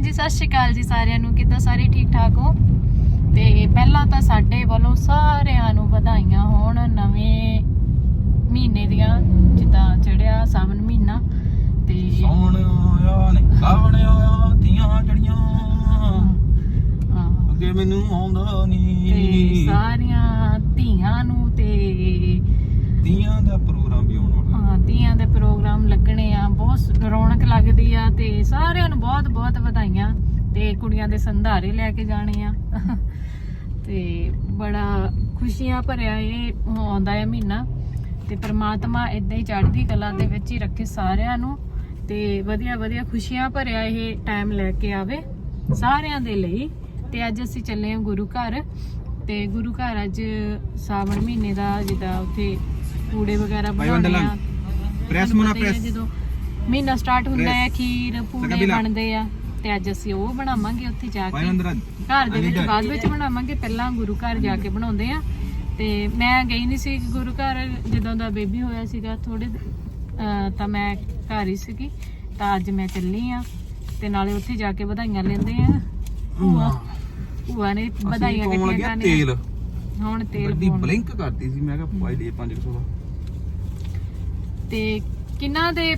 ਹਾਂਜੀ ਸਤਿ ਸ਼੍ਰੀ ਅਕਾਲ ਜੀ ਸਾਰਿਆਂ ਨੂੰ। ਕਿੱਦਾਂ ਸਾਰੇ ਠੀਕ ਠਾਕ ਹੋ? ਤੇ ਪਹਿਲਾਂ ਤਾਂ ਸਾਡੇ ਵੱਲੋਂ ਸਾਰਿਆਂ ਨੂੰ ਵਧਾਈਆਂ ਹੋਣ ਨਵੇਂ ਮਹੀਨੇ ਦੀਆਂ ਜਿੱਦਾਂ ਚੜਿਆ ਸਾਵਨ ਮਹੀਨਾ। ਤੇ ਸੌਣ ਆਇਆ ਨੇ ਕਾਵਣ ਆਇਆ ਤੀਆਂ ਜੜੀਆਂ ਅੱਗੇ ਮੈਨੂੰ ਆਉਂਦਾ ਤੇ ਨਹੀਂ ਸਾਰੀਆਂ ਧੀਆਂ ਨੂੰ ਤੇ ਤੀਆਂ ਦਾ ਪ੍ਰੋਗਰਾਮ ਵੀ ਆਉਣ ਧੀਆਂ ਦੇ ਪ੍ਰੋਗਰਾਮ ਲੱਗਣੇ ਆ ਬਹੁਤ ਰੌਣਕ ਲੱਗਦੀ ਆ ਤੇ ਸਾਰਿਆਂ ਨੂੰ ਬਹੁਤ ਬਹੁਤ ਵਧਾਈਆਂ ਤੇ ਕੁੜੀਆਂ ਦੇ ਸੰਧਾਰੇ ਲੈ ਕੇ ਜਾਣੇ ਆ। ਤੇ ਬੜਾ ਖੁਸ਼ੀਆਂ ਭਰਿਆ ਇਹ ਆਉਂਦਾ ਹੈ ਮਹੀਨਾ। ਤੇ ਪ੍ਰਮਾਤਮਾ ਇਦਾਂ ਹੀ ਚੜ੍ਹਦੀ ਕਲਾ ਦੇ ਵਿੱਚ ਹੀ ਰੱਖੇ ਸਾਰਿਆਂ ਨੂੰ ਤੇ ਵਧੀਆ ਵਧੀਆ ਖੁਸ਼ੀਆਂ ਭਰਿਆ ਇਹ ਟਾਈਮ ਲੈ ਕੇ ਆਵੇ ਸਾਰਿਆਂ ਦੇ ਲਈ। ਤੇ ਅੱਜ ਅਸੀਂ ਚੱਲੇ ਹਾਂ ਗੁਰੂ ਘਰ ਤੇ ਗੁਰੂ ਘਰ ਅੱਜ ਸਾਵਣ ਮਹੀਨੇ ਦਾ ਜਿੱਦਾਂ ਉੱਥੇ ਕੂੜੇ ਵਗੈਰਾ ਬਣਾਉਣੇ ਆ। ਪ੍ਰੈਸ ਤੁਹਾਨੂੰ ਮਨਾ ਪਤਾ ਹੀ ਆ ਪ੍ਰੈਸ। ਜਦੋਂ ਮਹੀਨਾ ਸਟਾਰਟ ਹੁੰਦਾ ਹੈ। ਖੀਰ ਪੂੜੇ ਸਕਬੀਲਾ। ਬਣਦੇ ਆ ਤੇ ਅੱਜ ਅਸੀਂ ਉਹ ਬਣਾਵਾਂਗੇ ਉੱਥੇ ਜਾ ਕੇ। ਘਰ ਦੇ ਵਿੱਚ ਬਾਅਦ ਵਿੱਚ ਬਣਾਵਾਂਗੇ ਪਹਿਲਾਂ ਗੁਰੂ ਘਰ ਜਾ ਕੇ ਬਣਾਉਂਦੇ ਆ। ਤੇ ਮੈਂ ਗਈ ਨਹੀਂ ਸੀ ਗੁਰੂ ਘਰ ਜਦੋਂ ਦਾ ਬੇਬੀ ਹੋਇਆ ਸੀਗਾ ਥੋੜੇ ਤਾਂ ਮੈਂ ਘਰ ਹੀ ਸੀਗੀ ਤਾਂ ਅੱਜ ਮੈਂ ਚੱਲੀ ਆ। ਤੇ ਨਾਲੇ ਉੱਥੇ ਜਾ ਕੇ ਵਧਾਈਆਂ ਲੈਂਦੇ ਆ। ਭੂਆ। ਭੂਆ ਨੇ ਵਧਾਈਆਂ ਪਾਉਣ ਇਕੱਠੀਆਂ ਲੱਗਿਆ ਕਰਨੀਆਂ ਤੇਲ। ਹੁਣ ਤੇਲ ਗੱਡੀ ਪਾਉਣ। ਬਲਿੰਕ ਕਰਦੀ ਸੀ ਮੈਂ ਕਿਹਾ ਪਾਈ ਲਈ 500 ਦਾ। ਤੇ ਕਿਹਨਾਂ ਦੇ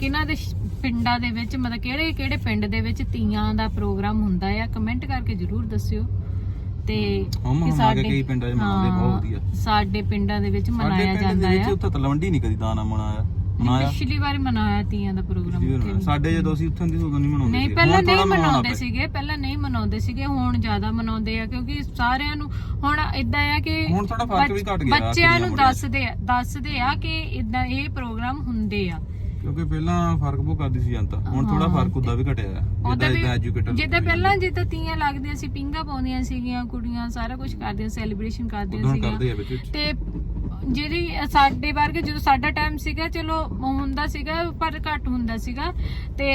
ਕਿਹਨਾਂ ਦੇ ਪਿੰਡਾਂ ਦੇ ਵਿੱਚ ਮਤਲਬ ਕਿਹੜੇ ਕਿਹੜੇ ਪਿੰਡ ਦੇ ਵਿੱਚ ਤੀਆਂ ਦਾ ਪ੍ਰੋਗਰਾਮ ਹੁੰਦਾ ਆ ਕਮੈਂਟ ਕਰਕੇ ਜਰੂਰ ਦੱਸਿਓ। ਤੇ ਕਿ ਕੇ ਕਈ ਪਿੰਡਾਂ 'ਚ ਮਨਾਉਂਦੇ ਬਹੁਤ ਵਧੀਆ। ਸਾਡੇ ਪਿੰਡਾਂ ਦੇ ਵਿੱਚ ਸਾਡੇ ਮਨਾਇਆ ਪਿੰਡ ਜਾਂਦਾ ਦੇ ਵਿੱਚ ਆ। ਉੱਥੇ ਤਲਵੰਡੀ ਨਹੀਂ ਕਦੀ ਦਾਣਾ ਮਨਾਇਆ ਮਨਾਇਆ ਪਿਛਲੀ ਵਾਰ ਮਨਾਇਆ ਤੀਆਂ ਦਾ ਪ੍ਰੋਗਰਾਮ ਪਿਛਲੀ ਵਾਰ ਉੱਥੇ ਮਨਾਇਆ। ਸਾਡੇ ਜਦੋਂ ਅਸੀਂ ਉੱਥੇ ਹੁੰਦੇ ਸੀ ਉਦੋਂ ਨਹੀਂ ਮਨਾਉਂਦੇ ਨਹੀਂ ਸੀ। ਪਹਿਲਾਂ ਹੁਣ ਨਹੀਂ ਮਨਾਉਣਾ ਮਨਾਉਂਦੇ ਪਿਆ। ਸੀਗੇ ਪਹਿਲਾਂ ਨਹੀਂ ਮਨਾਉਂਦੇ ਸੀਗੇ ਹੁਣ ਜ਼ਿਆਦਾ ਮਨਾਉਂਦੇ ਆ ਕਿਉਂਕਿ ਸਾਰਿਆਂ ਨੂੰ ਹੁਣ ਇਦਾਂ ਆ ਕਿ ਹੁਣ ਥੋੜਾ ਫ਼ਰਕ ਵੀ ਘਟ ਗਿਆ ਬੱਚਿਆਂ ਕੁੜੀਆਂ ਨੂੰ 'ਚ। ਦੱਸਦੇ ਆ ਦੱਸਦੇ ਆ ਕਿ ਇਦਾਂ ਇਹ ਪ੍ਰੋਗਰਾਮ ਹੁੰਦੇ ਆ ਕਿਉਂਕਿ ਪਹਿਲਾਂ ਫ਼ਰਕ ਬਹੁਤ ਕਰਦੀ ਸੀ ਜਨਤਾ ਹੁਣ ਥੋੜਾ। ਫ਼ਰਕ ਉਦਾਂ ਵੀ ਘਟਿਆ ਹੈ ਉਹਦਾ ਜਿੱਦਾਂ ਵੀ ਜਿੱਦਾਂ ਐਜੂਕੇਟਡ ਜਿੱਦਾਂ ਪਹਿਲਾਂ ਜਿੱਦਾਂ ਤੀਆਂ ਲੱਗਦੀਆਂ ਸੀ ਪਿੰਗਾ ਪਾਉਂਦੀਆਂ ਸੀਗੀਆਂ ਕੁੜੀਆਂ ਸਾਰਾ ਕੁਝ ਕਰਦੀਆਂ ਸੈਲੀਬ੍ਰੇਸ਼ਨ ਕਰਦੀਆਂ ਉਦੋਂ ਸੀਗੀਆਂ ਕਰਦੇ ਆ ਵਿੱਚ ਵਿੱਚ ਤੇ ਜਿਹੜੀ ਸਾਡੇ ਵਰਗੇ ਜਦੋਂ ਸਾਡਾ ਟਾਈਮ ਸੀਗਾ ਚਲੋ ਹੁੰਦਾ ਸੀਗਾ ਪਰ ਘੱਟ ਹੁੰਦਾ ਸੀਗਾ। ਤੇ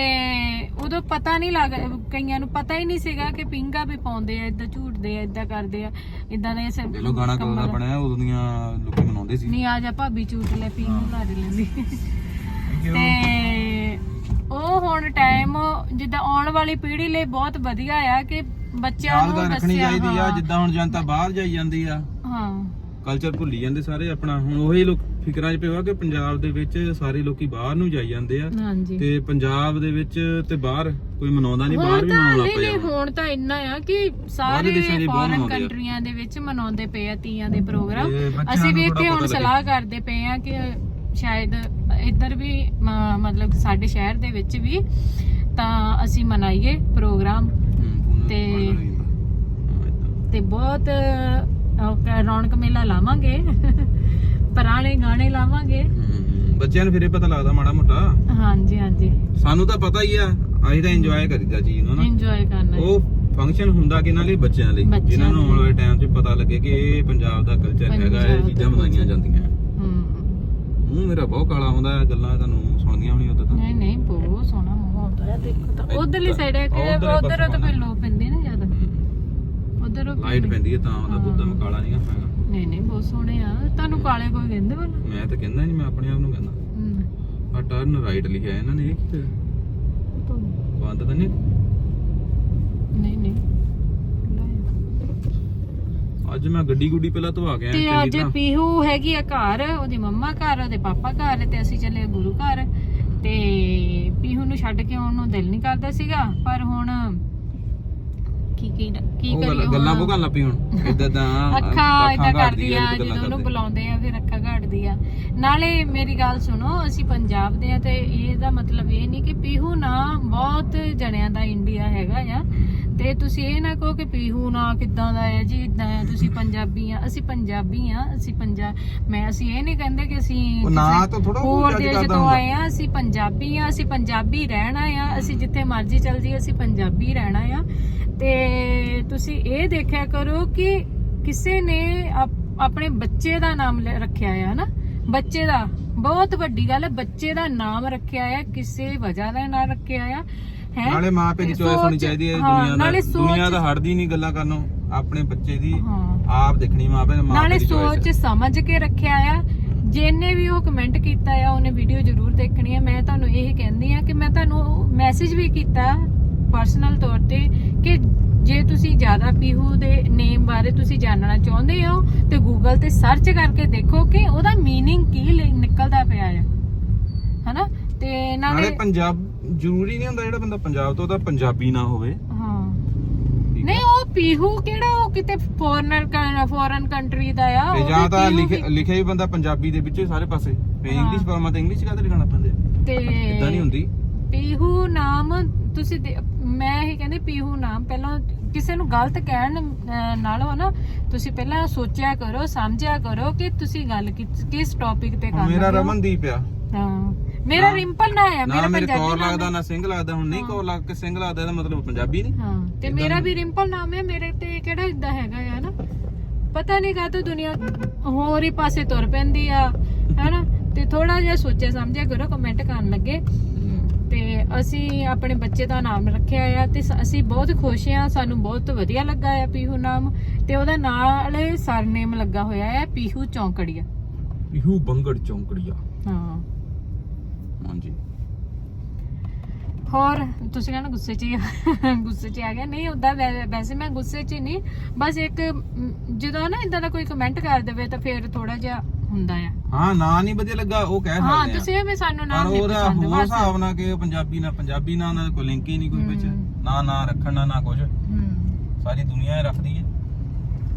ਉਦੋਂ ਪਤਾ ਨਹੀਂ ਲੱਗ ਕਈਆਂ ਨੂੰ ਪਤਾ ਹੀ ਨਹੀਂ ਸੀਗਾ ਕਿ ਪਿੰਗਾ ਵੀ ਪਾਉਂਦੇ ਆ ਇਦਾਂ ਝੂਟਦੇ ਆ ਇਦਾਂ ਕਰਦੇ ਆ ਇਦਾਂ ਦੇ ਇਹ ਲੋ ਗਾਣਾ ਕਦੋਂ ਦਾ ਬਣਿਆ ਉਦੋਂ ਦੀਆਂ ਲੋਕੀ ਮਨਾਉਂਦੇ ਸੀ। ਨਹੀਂ ਆ ਜਾ ਭਾਬੀ ਝੂਟ ਲੈ ਪੀ ਨੂੰ ਲਾ ਦੇ ਲੈਂਦੀ ਤੇ ਉਹ ਹੁਣ ਟਾਈਮ ਜਿੱਦਾਂ ਆਉਣ ਵਾਲੀ ਪੀੜ੍ਹੀ ਲਈ ਬਹੁਤ ਵਧੀਆ ਆ ਕਿ ਬੱਚਿਆਂ ਨੂੰ ਰੱਖਣੀ ਦੱਸਿਆ ਚਾਹੀਦੀ ਆ ਹਾਂ, ਜਿੱਦਾਂ ਹੁਣ ਜਨਤਾ ਬਾਹਰ ਜਾਈ ਜਾਂਦੀ ਆ। ਹਾਂ। ਕਲਚਰ ਭੁੱਲੀ ਜਾਂਦੇ ਸਾਰੇ ਆਪਣਾ। ਹੁਣ ਉਹੀ ਲੋਕ ਫਿਕਰਾਂ 'ਚ ਪਿਆ ਕਿ ਪੰਜਾਬ ਦੇ ਵਿੱਚ ਸਾਰੇ ਲੋਕੀ ਬਾਹਰ ਨੂੰ ਜਾਈ ਜਾਂਦੇ ਆ। ਹਾਂਜੀ। ਤੇ ਪੰਜਾਬ ਦੇ ਵਿੱਚ ਤੇ ਬਾਹਰ ਕੋਈ ਮਨਾਉਂਦਾ ਨਹੀਂ ਬਾਹਰ ਵੀ ਮਨਾਉਣ ਲੱਗ ਨਹੀਂ ਨਹੀਂ ਪਿਆ। ਹੁਣ ਤਾਂ ਇੰਨਾ ਆ ਕਿ ਸਾਰੇ ਫੋਰਨ। ਕੰਟਰੀਆਂ ਦੇ ਵਿੱਚ ਮਨਾਉਂਦੇ ਪਏ ਆ ਤੀਆਂ ਦੇ ਪ੍ਰੋਗਰਾਮ ਅਸੀਂ ਵੀ ਇੱਥੇ ਹੁਣ ਸਲਾਹ ਕਰਦੇ ਪਏ ਆ ਕਿ ਸ਼ਾਇਦ ਇੱਧਰ ਵੀ ਮਤਲਬ ਸਾਡੇ ਸ਼ਹਿਰ ਦੇ ਵਿੱਚ ਵੀ ਤਾਂ ਅਸੀਂ ਮਨਾਈਏ ਪ੍ਰੋਗਰਾਮ ਤੇ- ਤੇ ਬਹੁਤ ਰੌਣਕ ਮੇਲਾ ਲਾਵਾਂਗੇ ਪੁਰਾਣੇ ਗਾਣੇ ਲਾਵਾਂਗੇ। ਬੱਚਿਆਂ ਨੂੰ ਫਿਰ ਇਹ ਪਤਾ ਲੱਗਦਾ ਮਾੜਾ ਮੋਟਾ। ਹਾਂਜੀ ਹਾਂਜੀ। ਸਾਨੂੰ ਤਾਂ ਪਤਾ ਹੀ ਆ ਅਸੀਂ ਤਾਂ ਇੰਜੋਏ ਕਰੀਦਾ ਚੀਜ਼ ਨੂੰ ਨਾ ਇੰਜੋਏ ਕਰਨਾ ਉਹ ਫੰਕਸ਼ਨ ਹੁੰਦਾ ਕਿਹਨਾਂ ਲਈ? ਬੱਚਿਆਂ ਲਈ। ਬੱਚਿਆਂ ਜਿਨ੍ਹਾਂ ਨੂੰ ਆਉਣ। ਵਾਲੇ ਟਾਈਮ 'ਚ ਪਤਾ ਲੱਗੇ ਕਿ ਇਹ ਪੰਜਾਬ ਦਾ ਕਲਚਰ ਹੈਗਾ ਪੰਜਾਬ ਇਹ ਦਾ ਚੀਜ਼ਾਂ ਮਨਾਈਆਂ culture। ਜਾਂਦੀਆਂ। ਹੂੰ। ਮੂੰਹ ਮੇਰਾ ਬਹੁਤ ਕਾਲਾ ਆਉਂਦਾ ਹੈ ਗੱਲਾਂ ਤੁਹਾਨੂੰ ਸੁਣਦੀਆਂ ਹੋਣੀਆਂ ਉਦੋਂ ਤਾਂ। ਨਹੀਂ ਨਹੀਂ ਬਹੁਤ ਸੋਹਣਾ ਮਾਹੌਲ ਹੁੰਦਾ ਹੈ ਦੇਖੋ ਤਾਂ। ਉਧਰਲੀ ਸਾਈਡ ਹੈ ਕਿ ਉੱਧਰਲੇ ਉਧਰ ਤਾਂ ਪਾਸੇ ਫਿਰ ਲੋ ਪੈਂਦੇ ਨੇ ਉਧਰ ਲਾਈਟ ਪੈਂਦੀ ਹੈ ਤਾਂ ਉਹਦਾ ਦੁੱਧ ਹਾਂ। ਮਕਾਲਾ ਨਹੀਂ ਹੈਗਾ। ਨਹੀਂ ਨਹੀਂ ਬਹੁਤ ਸੋਹਣੇ ਆ। ਤੁਹਾਨੂੰ ਕਾਲੇ ਕੋਈ ਕਹਿੰਦੇ ਬੋਲ ਮੈਂ ਤਾਂ ਕਹਿੰਦਾ ਨਹੀਂ ਮੈਂ ਆਪਣੇ ਆਪ ਨੂੰ ਕਹਿੰਦਾ। ਆ ਟਰਨ ਰਾਈਟ ਲਿਖਿਆ ਇਹਨਾਂ ਨੇ ਇਹ ਕੀ ਹੈ? ਬੰਦ ਤਾਂ ਨਹੀਂ? ਨਹੀਂ ਨਹੀਂ। ਅੱਜ ਮੈਂ ਗੱਡੀ ਗੁੱਡੀ ਪਹਿਲਾਂ ਧਵਾ ਕੇ ਤੇ ਆਇਆ ਅੱਜ ਚੰਗੀ ਤਰ੍ਹਾਂ। ਪੀਹੂ ਹੈਗੀ ਆ ਘਰ ਉਹਦੀ ਮੰਮਾ ਘਰ ਉਹਦੇ ਪਾਪਾ ਘਰ ਤੇ ਅਸੀਂ ਚੱਲੇ ਗੁਰੂ ਘਰ। ਤੇ ਪੀਹੂ ਨੂੰ ਛੱਡ ਕੇ ਆਉਣ ਨੂੰ ਦਿਲ ਨਹੀਂ ਕਰਦਾ ਸੀਗਾ ਪਰ ਹੁਣ ਕੀ ਕੀ ਕੀ ਉਹ ਗੱਲ- ਗੱਲਾਂ ਲੱਪੀ ਹੁਣ। ਇਦਾਂ ਤਾਂ ਅੱਖਾਂ ਇਦਾਂ ਕਰਦੀ ਆ ਜਦੋਂ ਉਹਨੂੰ। ਬੁਲਾਉਂਦੇ ਆ ਫਿਰ ਅੱਖਾਂ ਘਾਟਦੀ ਆ ਨਾਲੇ ਮੇਰੀ ਗੱਲ ਸੁਣੋ ਅਸੀਂ ਪੰਜਾਬ ਦੇ ਆ ਤੇ ਇਹਦਾ ਮਤਲਬ ਇਹ ਨਹੀਂ ਕਿ ਪੀਹੂ ਨਾ ਬਹੁਤ ਜਣਿਆਂ ਦਾ ਇੰਡੀਆ ਹੈਗਾ ਆ। ਤੇ ਤੁਸੀਂ ਇਹ ਨਾ ਕਹੋ ਕਿ ਪੀਹੂ ਨਾ ਕਿੱਦਾਂ ਦਾ ਹੈ ਜੀ ਇਦਾਂ ਆ ਤੁਸੀਂ ਪੰਜਾਬੀ ਆ ਅਸੀਂ ਪੰਜਾਬੀ ਆ ਅਸੀਂ ਪੰਜਾਬ ਮੈਂ ਅਸੀਂ ਇਹ ਨਹੀਂ ਕਹਿੰਦੇ ਕਿ ਅਸੀਂ ਨਾਂ ਤਾਂ ਥੋੜ੍ਹਾ ਹੋਰ ਦੇਸ਼ ਤੋਂ। ਆਏ ਆ ਅਸੀਂ ਪੰਜਾਬੀ ਆ ਅਸੀਂ ਪੰਜਾਬੀ ਰਹਿਣਾ ਆ ਅਸੀਂ ਜਿੱਥੇ ਮਰਜ਼ੀ ਚੱਲ ਜਾਈਏ ਅਸੀਂ ਪੰਜਾਬੀ ਰਹਿਣਾ ਆ ਤੇ ਤੁਸੀਂ ਇਹ ਦੇਖਿਆ ਕਰੋ ਕਿ ਕਿਸੇ ਨੇ ਆਪ- ਆਪਣੇ ਬੱਚੇ ਦਾ ਨਾਮ ਰੱਖਿਆ ਆ ਨਾ ਬੱਚੇ ਦਾ ਬਹੁਤ ਵੱਡੀ ਗੱਲ ਹੈ ਬੱਚੇ ਦਾ ਨਾਮ ਰੱਖਿਆ ਆ ਕਿਸੇ ਵਜ੍ਹਾ ਦਾ ਨਾਂ ਰੱਖਿਆ ਆ ਹੈ ਨਾਲੇ ਮਾਂ ਪਿਓ ਦੀ ਚੋਇਸ ਹੋਣੀ ਚਾਹੀਦੀ ਹੈ ਹਾਂ, ਦੁਨੀਆ ਦਾ ਨਾਲੇ ਸੋਚ- ਦੁਨੀਆ ਦਾ ਹਟਦੀ ਨਹੀਂ ਗੱਲਾਂ ਕਰਨੋਂ ਆਪਣੇ ਬੱਚੇ ਦੀ ਹਾਂ ਆਪ ਦੇਖਣੀ ਮਾਂ ਪਿਓ ਨੇ ਮਾਂ ਨਾਲੇ ਪਿਓ ਦੀ ਸੋਚ ਚੋਇਸ ਸਮਝ ਕੇ ਰੱਖਿਆ ਆ ਜਿਹਨੇ ਵੀ ਉਹ ਕਮੈਂਟ ਕੀਤਾ ਆ ਉਹਨੇ ਵੀਡੀਓ ਜ਼ਰੂਰ ਦੇਖਣੀ ਆ ਮੈਂ ਤੁਹਾਨੂੰ ਇਹ ਕਹਿੰਦੀ ਆ ਕਿ ਮੈਂ ਤੁਹਾਨੂੰ ਮੈਸੇਜ ਵੀ ਕੀਤਾ ਪਰਸਨਲ ਤੌਰ ਜ਼ਿਆਦਾ ਪੀਹੂ ਦੇ ਨੇਮ ਬਾਰੇ ਤੁਸੀਂ ਜਾਣਨਾ ਚਾਹੁੰਦੇ ਹੋ ਤੇ ਗੂਗਲ ਤੇ ਸਰਚ ਕਰਕੇ ਦੇਖੋ ਕਿ ਉਹਦਾ मीनिंग ਕੀ ਲਿ- ਨਿਕਲਦਾ ਪਿਆ ਹੈ ਹਨਾ ਤੇ ਨਾਲੇ ਨਾਲੇ ਪੰਜਾਬ ਜ਼ਰੂਰੀ ਨਹੀਂ ਹੁੰਦਾ ਜਿਹੜਾ ਬੰਦਾ ਪੰਜਾਬ ਤੋਂ ਉਹਦਾ ਪੰਜਾਬੀ ਨਾ ਹੋਵੇ। ਹਾਂ। ਠੀਕ ਨਹੀਂ। ਉਹ ਪੀਹੂ ਕਿਹੜਾ ਉਹ ਕਿਤੇ ਫੋਰਨਰ ਫੋਰਨ ਕੰਟਰੀ ਦਾ ਆ ਤੇ ਉਹ ਜਾਂ ਵੀ ਤਾਂ ਪੀਹੂ ਲਿਖਿਆ ਲਿਖਿਆ ਹੀ ਬੰਦਾ ਪੰਜਾਬੀ ਦੇ ਵਿੱਚ ਹੀ ਸਾਰੇ ਪਾਸੇ। ਫੇ ਹਾਂ। ਇੰਗਲਿਸ਼ ਪਰਮਾ ਤੇ ਇੰਗਲਿਸ਼ ਕਾਹਦੇ ਲਿਖਣਾ ਪੈਂਦੇ ਤੇ ਇਦਾਂ ਨਹੀਂ ਹੁੰਦੀ। ਪੀਹੂ ਨਾਮ ਤੁਸੀਂ ਦੇ- ਮੈਂ ਇਹ ਕਹਿੰਦੀ ਪੀਹੂ ਨਾਮ ਪਹਿਲਾਂ ਕਿਸੇ ਨੂੰ ਗਲਤ ਕਹਿਣ ਅਹ, ਨਾਲੋਂ ਨਾ ਤੁਸੀਂ ਪਹਿਲਾਂ ਸੋਚਿਆ ਕਰੋ ਸਮਝਿਆ ਕਰੋ ਕਿ ਤੁਸੀਂ ਗੱਲ ਕਿਸ- ਕਿਸ ਟੌਪਿਕ ਤੇ ਕਰ ਮੇਰਾ ਰਹੇ ਹੋ। ਰਮਨਦੀਪ ਆ। ਹਾਂ। ਮੇਰਾ ਨਾ- ਰਿੰਪਲ ਨਾ ਆ ਨਾ ਮੇਰਾ ਮੇਰੇ ਪੰਜਾਬੀ ਕੌਰ ਨਾਮ ਲੱਗਦਾ ਹੈ। ਨਾ ਸਿੰਘ ਲੱਗਦਾ ਹੁਣ ਨਹੀਂ। ਕੌਰ ਲੱਗ ਕੇ ਸਿੰਘ ਲੱਗਦਾ ਇਹਦਾ ਮਤਲਬ ਪੰਜਾਬੀ ਨਹੀਂ। ਹਾਂ ਤੇ ਮੇਰਾ। ਵੀ ਰਿੰਪਲ ਨਾਮ ਹੈ ਮੇਰੇ ਤੇ ਕਿਹੜਾ ਇਦਾਂ ਹੈਗਾ ਆ ਨਾ? ਪਤਾ ਨਹੀਂ ਕਾ ਦੁਨੀਆ ਹੋਰ ਹੀ ਪਾਸੇ ਤੁਰ ਪੈਂਦੀ ਆ ਹੈਨਾ? ਤੇ ਥੋੜਾ ਜਿਹਾ ਸੋਚਿਆ ਸਮਝਿਆ ਕਰੋ ਕਮੈਂਟ ਕਰਨ ਲੱਗੇ। ਤੇ ਅਸੀਂ ਆਪਣੇ ਬੱਚੇ ਦਾ ਨਾਮ ਰੱਖਿਆ ਆ ਤੇ ਸ- ਅਸੀਂ ਬਹੁਤ ਖੁਸ਼ ਆ ਸਾਨੂੰ ਬਹੁਤ ਵਧੀਆ ਲੱਗਾ ਆ ਪੀਹੂ ਨਾਮ। ਤੇ ਉਹਦਾ ਨਾਲ ਸਰਨੇਮ ਲੱਗਾ ਹੋਇਆ ਹੈ ਪੀਹੂ ਚੌਂਕੜੀਆ। ਇਹੂ ਬੰਗੜ ਚੌਂਕੜੀਆ। ਹਾਂ। ਹਾਂਜੀ। ਹੋਰ ਤੁਸੀਂ ਕਹਿੰਦੇ ਗੁੱਸੇ 'ਚ ਹੀ। ਗੁੱਸੇ 'ਚ ਆ ਗਿਆ। ਨਹੀਂ ਉਦਾਂ ਵੈ- ਵੈਸੇ ਮੈਂ ਗੁੱਸੇ 'ਚ ਹੀ ਨਹੀਂ। ਬਸ ਇੱਕ ਮ, ਜਦੋਂ ਨਾ ਇਦਾਂ ਦਾ ਕੋਈ ਕਮੈਂਟ ਕਰ ਦੇਵੇ ਤਾਂ ਫਿਰ ਥੋੜਾ ਜਿਹਾ ਹੁੰਦਾ ਆ। ਹਾਂ ਨਾਂ ਨਹੀਂ ਵਧੀਆ ਲੱਗਾ ਉਹ ਕਹਿ ਹਾਂ ਸਕਦੇ ਆ। ਤੁਸੀਂ ਐਵੇਂ ਸਾਨੂੰ ਪਰ ਨਾਮ ਨਹੀਂ ਉਹਦਾ ਪਸੰਦ ਹੋਰ ਬਸ। ਹਿਸਾਬ ਨਾਲ ਕਿ ਪੰਜਾਬੀ ਨਾਲ ਪੰਜਾਬੀ ਨਾਲ ਉਹਨਾਂ ਦਾ ਕੋਈ ਲਿੰਕ ਹੀ ਨਹੀਂ ਕੋਈ ਵਿੱਚ। ਹਮ। ਨਾ ਨਾ ਰੱਖਣ ਨਾਲ ਨਾ ਕੁਝ ਹਮ, ਸਾਰੀ ਦੁਨੀਆ ਹੀ ਰੱਖਦੀ ਹੈ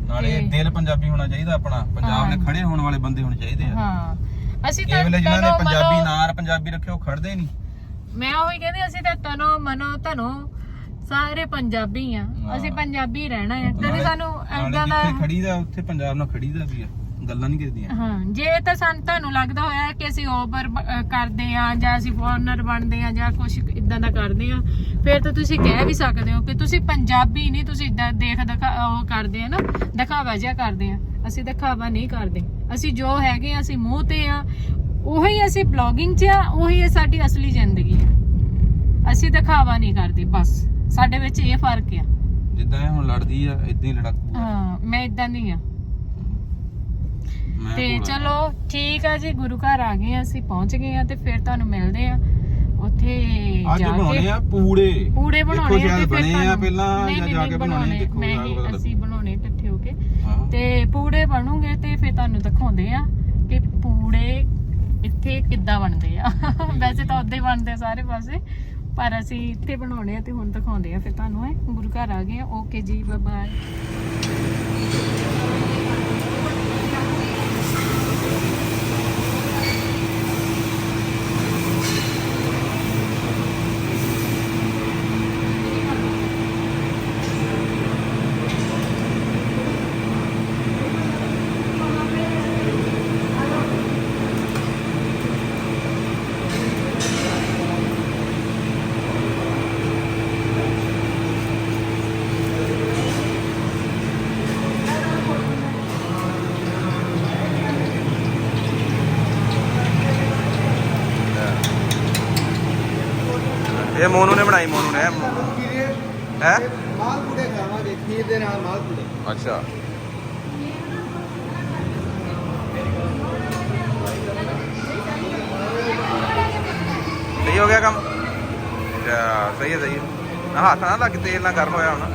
ਨਾਲੇ ਤੇ- ਦਿਲ ਪੰਜਾਬੀ ਹੋਣਾ ਚਾਹੀਦਾ ਆਪਣਾ। ਪੰਜਾਬ ਹਾਂ। ਖੜੇ ਹੋਣ ਵਾਲੇ ਬੰਦੇ ਹੋਣੇ ਚਾਹੀਦੇ ਆ। ਹਾਂ। ਅਸੀਂ ਇਹ ਤਾਂ ਵੇਲੇ ਜਿਨ੍ਹਾਂ ਨੇ ਤਨੋ ਪੰਜਾਬੀ ਮਨੋ- ਨਾਂ ਪੰਜਾਬੀ ਰੱਖੇ ਉਹ ਖੜਦੇ ਨਹੀਂ। ਮੈਂ ਉਹੀ ਕਹਿੰਦੀ ਅਸੀਂ ਤਾਂ ਤਨੋ ਮਨੋ ਧਨੋ ਸਾਰੇ ਪੰਜਾਬੀ ਆ। ਹਾਂ। ਅਸੀਂ ਪੰਜਾਬੀ ਰਹਿਣਾ ਹੈ ਕਦੇ ਨਾਲੇ- ਸਾਨੂੰ ਨਾਲੇ ਐਦਾਂ ਦਾ ਜਿੱਥੇ ਖੜੀਦਾ ਉੱਥੇ ਪੰਜਾਬ ਨਾਲ ਖੜੀਦਾ ਵੀ ਆ। ਗੱਲਾਂ ਨਹੀਂ ਕਰਦੀਆਂ ਹਾਂ ਜੇ ਤਾਂ ਸਾਨੂੰ ਤੁਹਾਨੂੰ ਲੱਗਦਾ ਹੋਇਆ ਕਿ ਅਸੀਂ ਓਵਰ ਕਰਦੇ ਆ ਜਾਂ ਅਸੀਂ ਫੋਰਨਰ ਬਣਦੇ ਆ ਜਾਂ ਕੁਝ ਇਦਾਂ ਦਾ ਕਰਦੇ ਆ ਫਿਰ ਤਾਂ ਤੁਸੀਂ ਕਹਿ ਵੀ ਸਕਦੇ ਹੋ ਕਿ ਤੁਸੀਂ ਪੰਜਾਬੀ ਨਹੀਂ ਤੁਸੀਂ ਇਦਾਂ ਦੇਖ ਦਿਖਾ ਉਹ ਕਰਦੇ ਆ ਨਾ ਦਿਖਾਵਾ ਜਿਹਾ ਕਰਦੇ ਆ। ਅਸੀਂ ਦਿਖਾਵਾ ਨਹੀਂ ਕਰਦੇ। ਅਸੀਂ ਜੋ ਹੈਗੇ ਆ ਅਸੀਂ ਮੂੰਹ ਤੇ ਆ ਉਹੀ ਅਸੀਂ ਬਲੌਗਿੰਗ 'ਚ ਆ ਉਹੀ ਹੈ ਸਾਡੀ ਅਸਲੀ ਜ਼ਿੰਦਗੀ ਆ। ਅਸੀਂ ਦਿਖਾਵਾ ਨਹੀਂ ਕਰਦੇ ਬਸ। ਸਾਡੇ ਵਿੱਚ ਇਹ ਫ਼ਰਕ ਆ। ਜਿੱਦਾਂ ਇਹ ਹੁਣ ਲੜਦੀ ਆ ਇਦਾਂ ਹੀ ਲੜਾਕੂ ਆ। ਹਾਂ ਮੈਂ ਇਦਾਂ ਨਹੀਂ ਆ। ਮੈਂ ਤੇ ਭੋਲਾ। ਚਲੋ ਠੀਕ ਆ ਜੀ ਗੁਰੂ ਘਰ ਆ ਗਏ ਆ ਅਸੀਂ ਪਹੁੰਚ ਗਏ ਆ ਤੇ ਫਿਰ ਤੁਹਾਨੂੰ ਮਿਲਦੇ ਆ। ਉੱਥੇ ਅੱਜ ਜਾ ਬਣਾਉਣੇ ਕੇ ਆ ਪੂੜੇ। ਪੂੜੇ ਦੇਖੋ ਬਣਾਉਣੇ ਆ ਸ਼ਾਇਦ ਤੇ ਫਿਰ ਬਣੇ ਆ ਤੁਹਾਨੂੰ- ਪਹਿਲਾਂ ਨਹੀਂ, ਜਾਂ ਨਹੀਂ, ਜਾ ਨਹੀਂ ਕੇ ਬਣਾਉਣੇ ਦੇਖੋ ਮੈਂ ਜਾ ਕੇ ਹੀ ਅਸੀਂ ਬਣਾਉਣੇ ਇਕੱਠੇ ਹੋ ਕੇ। ਹਾਂ। ਤੇ ਪੂੜੇ ਬਣੂਗੇ ਤੇ ਫਿਰ ਤੁਹਾਨੂੰ ਦਿਖਾਉਂਦੇ ਆ ਕਿ ਪੂੜੇ ਇੱਥੇ ਕਿੱਦਾਂ ਬਣਦੇ ਆ। ਵੈਸੇ ਤਾਂ ਉੱਦਾਂ ਹੀ ਬਣਦੇ ਆ ਸਾਰੇ ਪਾਸੇ ਪਰ ਅਸੀਂ ਇੱਥੇ ਬਣਾਉਣੇ ਆ ਤੇ ਹੁਣ ਦਿਖਾਉਂਦੇ ਆ ਫਿਰ ਤੁਹਾਨੂੰ ਹੈ। ਗੁਰੂ ਘਰ ਆ ਗਏ ਆ ਓਕੇ ਜੀ ਬਾਏ ਬਾਏ ਇਹ ਮੋਨੂ ਨੇ ਬਣਾਈ, ਮੋਨੂ ਨੇ ਹੈ ਮਾਲਪੂੜੇ ਖਾਵਾਂਗੇ ਖੀਰ ਦੇ ਨਾਲ ਮਾਲਪੂੜੇ ਅੱਛਾ। ਸਹੀ ਹੋ ਗਿਆ ਕੰਮ? ਸਹੀ ਹੈ ਸਹੀ ਹੈ। ਨਾ, ਹੱਥ ਨਾਲ ਲੱਗ, ਤੇਲ ਨਾਲ ਗਰਮ ਹੋਇਆ ਹੋਣਾ।